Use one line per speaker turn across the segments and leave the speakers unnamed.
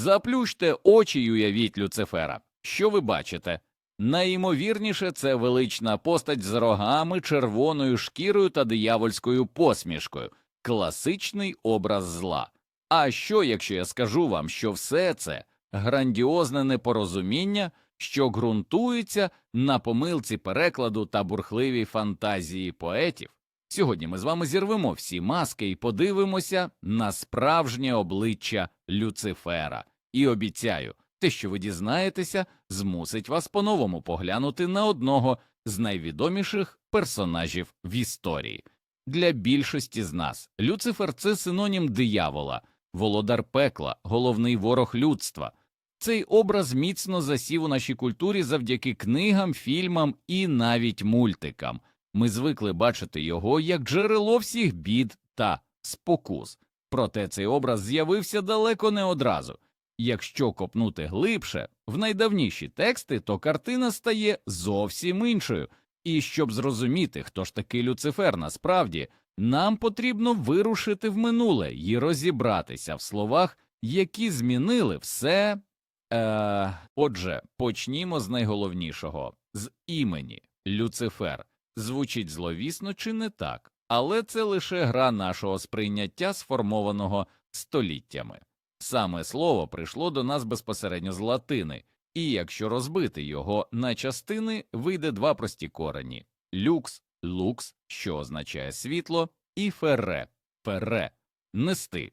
Заплющте очі й уявіть Люцифера. Що ви бачите? Найімовірніше, це велична постать з рогами, червоною шкірою та диявольською посмішкою, класичний образ зла. А що, якщо я скажу вам, що все це грандіозне непорозуміння, що ґрунтується на помилці перекладу та бурхливій фантазії поетів? Сьогодні ми з вами зірвемо всі маски і подивимося на справжнє обличчя Люцифера. І обіцяю, те, що ви дізнаєтеся, змусить вас по-новому поглянути на одного з найвідоміших персонажів в історії. Для більшості з нас Люцифер це синонім диявола, володар пекла, головний ворог людства. Цей образ міцно засів у нашій культурі завдяки книгам, фільмам і навіть мультикам. Ми звикли бачити його як джерело всіх бід та спокус. Проте цей образ з'явився далеко не одразу. Якщо копнути глибше, в найдавніші тексти, то картина стає зовсім іншою. І щоб зрозуміти, хто ж такий Люцифер насправді, нам потрібно вирушити в минуле і розібратися в словах, які змінили все. Е, отже, почнімо з найголовнішого з імені Люцифер. Звучить зловісно чи не так, але це лише гра нашого сприйняття, сформованого століттями. Саме слово прийшло до нас безпосередньо з латини, і якщо розбити його на частини, вийде два прості корені люкс, лукс, що означає світло, і ферре, ферре нести.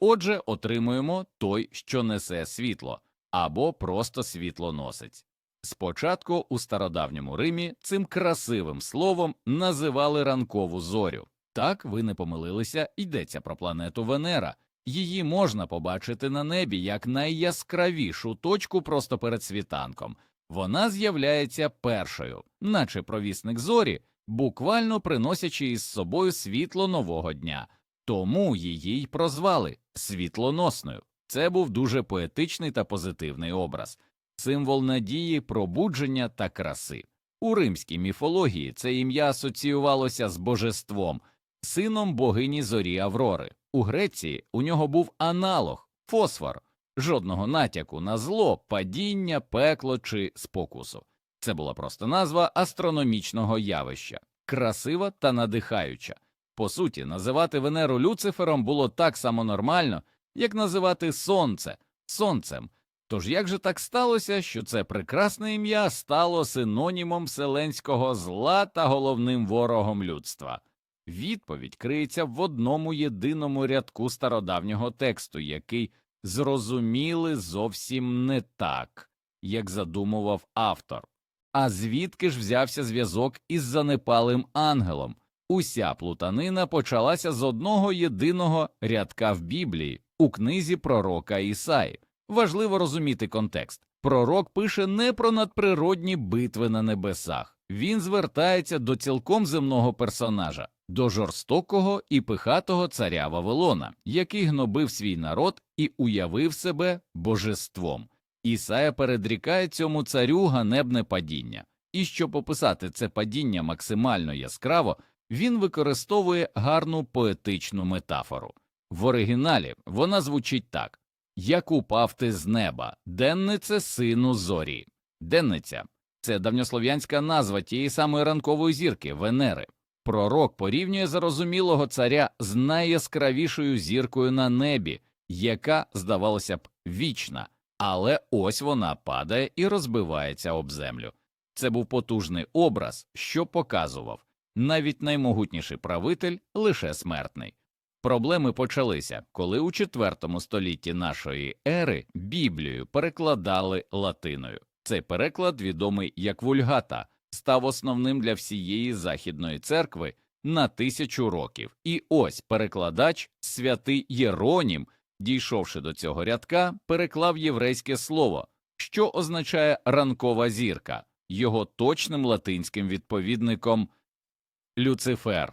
Отже, отримуємо той, що несе світло, або просто світлоносець. Спочатку у стародавньому Римі цим красивим словом називали ранкову зорю. Так ви не помилилися, йдеться про планету Венера. Її можна побачити на небі як найяскравішу точку просто перед світанком. Вона з'являється першою, наче провісник зорі, буквально приносячи із собою світло нового дня. Тому її й прозвали світлоносною. Це був дуже поетичний та позитивний образ, символ надії, пробудження та краси. У римській міфології це ім'я асоціювалося з божеством, сином богині зорі Аврори. У Греції у нього був аналог фосфор, жодного натяку на зло, падіння, пекло чи спокусу. Це була просто назва астрономічного явища, красива та надихаюча. По суті, називати Венеру Люцифером було так само нормально, як називати Сонце сонцем. Тож як же так сталося, що це прекрасне ім'я стало синонімом вселенського зла та головним ворогом людства? Відповідь криється в одному єдиному рядку стародавнього тексту, який зрозуміли зовсім не так, як задумував автор. А звідки ж взявся зв'язок із занепалим ангелом? Уся плутанина почалася з одного єдиного рядка в Біблії у книзі пророка Ісаї. Важливо розуміти контекст. Пророк пише не про надприродні битви на небесах, він звертається до цілком земного персонажа, до жорстокого і пихатого царя Вавилона, який гнобив свій народ і уявив себе божеством. Ісая передрікає цьому царю ганебне падіння, і щоб описати це падіння максимально яскраво, він використовує гарну поетичну метафору. В оригіналі вона звучить так як упав ти з неба, деннице сину зорі. Денниця це давньослов'янська назва тієї самої ранкової зірки Венери. Пророк порівнює зарозумілого царя з найяскравішою зіркою на небі, яка, здавалося б, вічна, але ось вона падає і розбивається об землю. Це був потужний образ, що показував навіть наймогутніший правитель лише смертний. Проблеми почалися, коли у IV столітті нашої ери Біблію перекладали латиною. Цей переклад, відомий як вульгата, став основним для всієї західної церкви на тисячу років. І ось перекладач, святий Єронім, дійшовши до цього рядка, переклав єврейське слово, що означає ранкова зірка, його точним латинським відповідником Люцифер.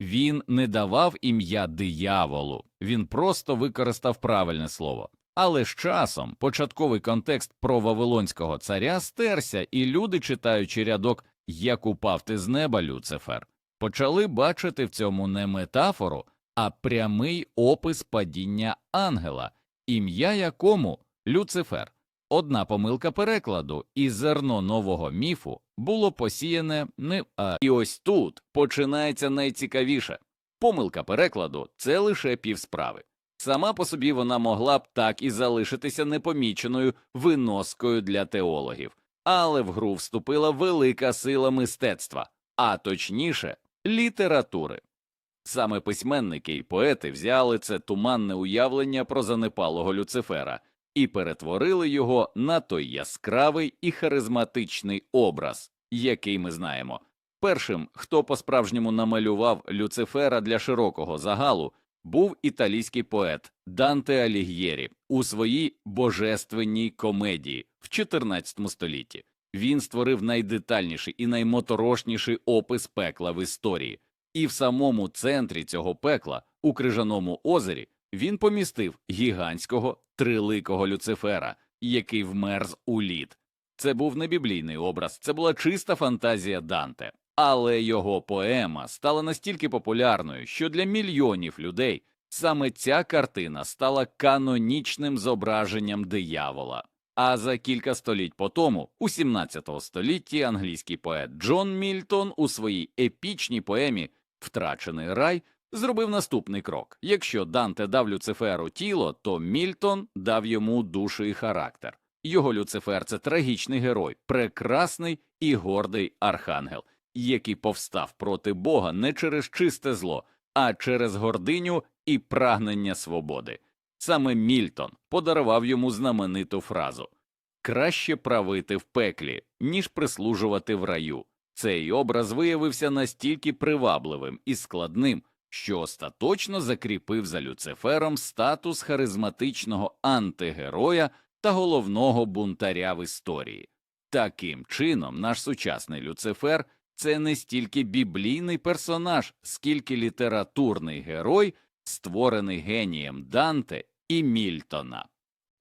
Він не давав ім'я дияволу, він просто використав правильне слово. Але з часом початковий контекст про вавилонського царя стерся, і люди, читаючи рядок як упав ти з неба, Люцифер, почали бачити в цьому не метафору, а прямий опис падіння ангела, ім'я якому Люцифер. Одна помилка перекладу і зерно нового міфу було посіяне не а і ось тут починається найцікавіше. Помилка перекладу це лише півсправи. Сама по собі вона могла б так і залишитися непоміченою виноскою для теологів, але в гру вступила велика сила мистецтва, а точніше літератури. Саме письменники і поети взяли це туманне уявлення про занепалого Люцифера і перетворили його на той яскравий і харизматичний образ, який ми знаємо. Першим, хто по-справжньому намалював Люцифера для широкого загалу, був італійський поет Данте Аліг'єрі у своїй божественній комедії в 14 столітті. Він створив найдетальніший і наймоторошніший опис пекла в історії, і в самому центрі цього пекла, у крижаному озері, він помістив гігантського триликого Люцифера, який вмерз у лід. Це був не біблійний образ, це була чиста фантазія Данте. Але його поема стала настільки популярною, що для мільйонів людей саме ця картина стала канонічним зображенням диявола. А за кілька століть по тому, у 17 столітті, англійський поет Джон Мільтон у своїй епічній поемі Втрачений рай зробив наступний крок. Якщо Данте дав Люциферу тіло, то Мільтон дав йому душу і характер. Його Люцифер це трагічний герой, прекрасний і гордий архангел, який повстав проти Бога не через чисте зло, а через гординю і прагнення свободи. Саме Мільтон подарував йому знамениту фразу краще правити в пеклі, ніж прислужувати в раю. Цей образ виявився настільки привабливим і складним, що остаточно закріпив за Люцифером статус харизматичного антигероя та головного бунтаря в історії. Таким чином, наш сучасний Люцифер це не стільки біблійний персонаж, скільки літературний герой, створений генієм Данте і Мільтона.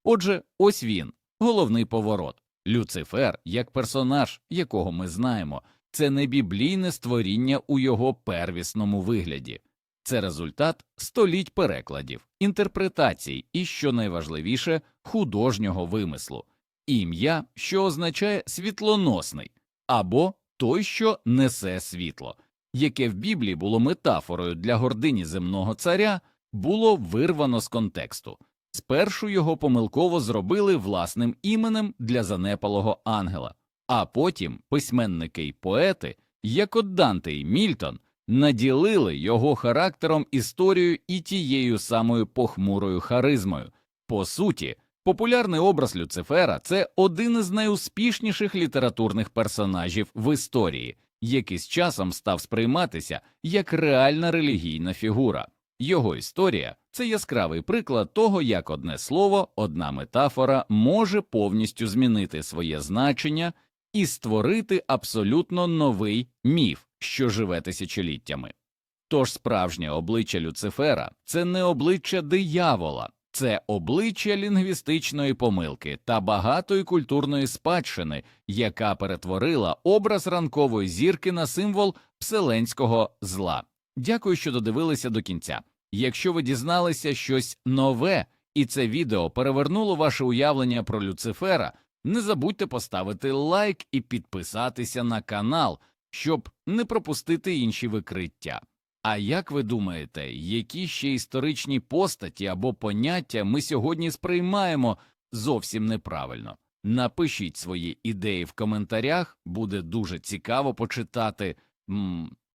Отже, ось він, головний поворот. Люцифер, як персонаж, якого ми знаємо, це не біблійне створіння у його первісному вигляді, це результат століть перекладів, інтерпретацій і, що найважливіше, художнього вимислу, ім'я, що означає світлоносний, або той, що несе світло, яке в Біблії було метафорою для гордині земного царя, було вирвано з контексту. Спершу його помилково зробили власним іменем для занепалого ангела, а потім письменники й поети, як от Данте й Мільтон, наділили його характером, історією і тією самою похмурою харизмою. По суті, популярний образ Люцифера це один із найуспішніших літературних персонажів в історії, який з часом став сприйматися як реальна релігійна фігура. Його історія це яскравий приклад того, як одне слово, одна метафора може повністю змінити своє значення і створити абсолютно новий міф, що живе тисячоліттями. Тож справжнє обличчя Люцифера це не обличчя диявола, це обличчя лінгвістичної помилки та багатої культурної спадщини, яка перетворила образ ранкової зірки на символ вселенського зла. Дякую, що додивилися до кінця. Якщо ви дізналися щось нове і це відео перевернуло ваше уявлення про Люцифера, не забудьте поставити лайк і підписатися на канал, щоб не пропустити інші викриття. А як ви думаєте, які ще історичні постаті або поняття ми сьогодні сприймаємо зовсім неправильно? Напишіть свої ідеї в коментарях, буде дуже цікаво почитати. М